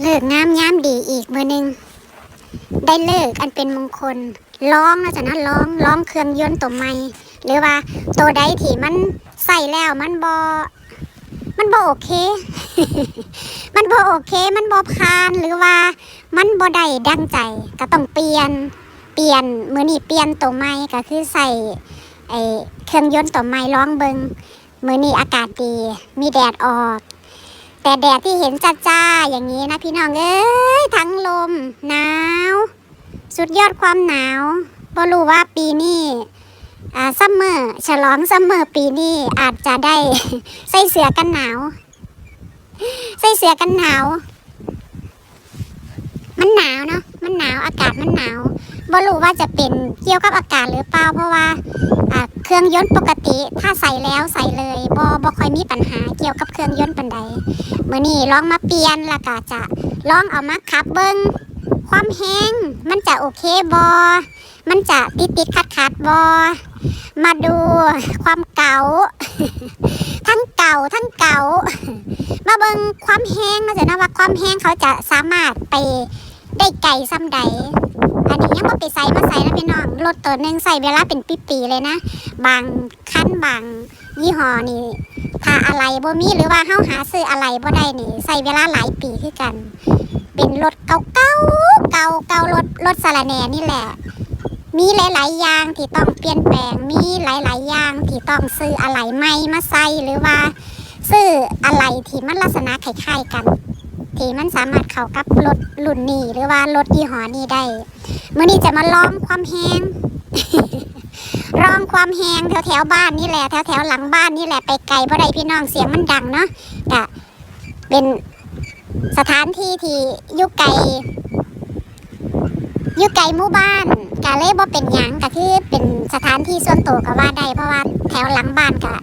เลิกงามยามดีอีกมือหนึ่งได้เลิกอันเป็นมงคลร้องนะจ๊ะนะร้องร้องเครื่องยนต์ตัวใหม่หรือว่าตัวใดที่มันใส่แล้วมันบอมันบอโอเค มันบอโอเค มันบอพานหรือว่ามันบอได้ดังใจ ก็ต้องเปลี่ยนเปลี่ยนมือนี้เปลี่ยนตัวใหม่ก็คือใส่ไอเครื่องยนต์ตัวใหม่ร้องเบิงมือนี้อากาศดี มีแดดออก แต่แดดที่เห็นจ้าๆอย่างนี้นะพี่น้องเอ้ยทั้งลมหนาว สุดยอดความหนาวบ่รู้ว่าปีนี้อ่าซัมเมอร์ฉลองซัมเมอร์ปีนี้อาจจะได้ ใส่เสื้อกันหนาว ใส่เสื้อกันหนาว มันหนาวเนาะมันหนาวอากาศมันหนาว บ่รู้ว่าจะเป็นเกี่ยวกับอากาศหรือเปล่าเพราะว่าเครื่องยนต์ปกติถ้าใส่แล้วใส่เลยบ่บ่ค่อยมีปัญหาเกี่ยวกับเครื่องยนต์ปันใดเมื่อนี้ลองมาเปลี่ยนแล้วก็จะลองเอามาขับเบิ้งความแห้งมันจะโอเคบอมันจะติดติดขัดขัดบอมาดูความเก่า ทั้งเก่าทั้งเก่า มาเบิ้งความแห้งนะจ๊ะนะว่าความแห้งเขาจะสามารถไป ได้ไก่ซ้ำใด อันนี้ยังบ่ไปใส่มาใส่นะพี่น้องรถตัวหนึ่งใส่เวลาเป็นปีๆเลยนะ บางคันบางยี่ห้อนี่ถ้าอะไรบ่มีหรือว่าเฮาหาซื้ออะไรบ่ได้นี่ใส่เวลาหลายปีคือกัน เป็นรถเก่าๆเก่าเก่าเก่ารถรถสารแหน่นี่แหละ มีหลาย ๆ อย่างที่ต้องเปลี่ยนแปลงมีหลาย ๆ อย่างที่ต้องซื้ออะไรใหม่มาใส่หรือว่าซื้ออะไรที่มันลักษณะคล้ายๆกัน ที่มันสามารถเข้ากับรถรุ่นนี้หรือว่ารถยี่ห้อนี้ได้มื้อนี้จะมาลองความแห้งร้องความแหงแถวแถวๆบ้านนี่แหละแถวแถวหลังบ้านนี่แหละไปไกลบ่ได้พี่น้องเสียงมันดังเนาะกะเป็นสถานที่ที่ยู่ไกลยู่ไกลหมู่บ้านกะเลยบ่เป็นหยังก็คือเป็นสถานที่ส่วนตัวก็ว่าได้เพราะว่าแถวหลังบ้านกะ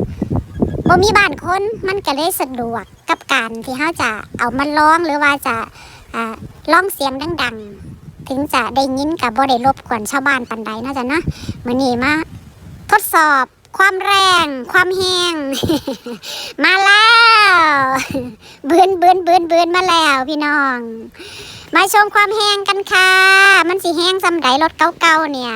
บ่มีบ้านคนมันก็เลยสะดวกกับการที่เฮาจะเอามาร้องหรือว่าจะอ่าร้องเสียงดัง ๆ ถึงจะได้ยินกับบ่ได้รบกวนชาวบ้านปานใดเนาจะเนะมื้อนี้มาทดสอบความแรง ความแห้ง มาแล้วเบือนเบือนเบือนเบือนมาแล้วพี่น้อง มาชมความแห้งกันค่ะ มันสิแห้งสำไดรถเก่าๆเนี่ย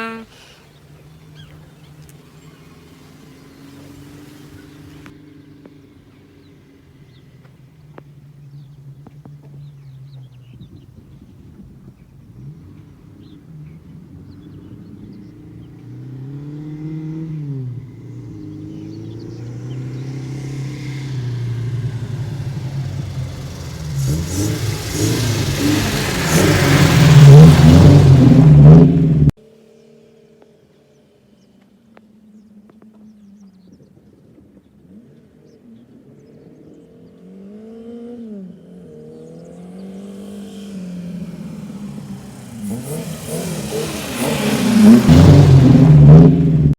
เ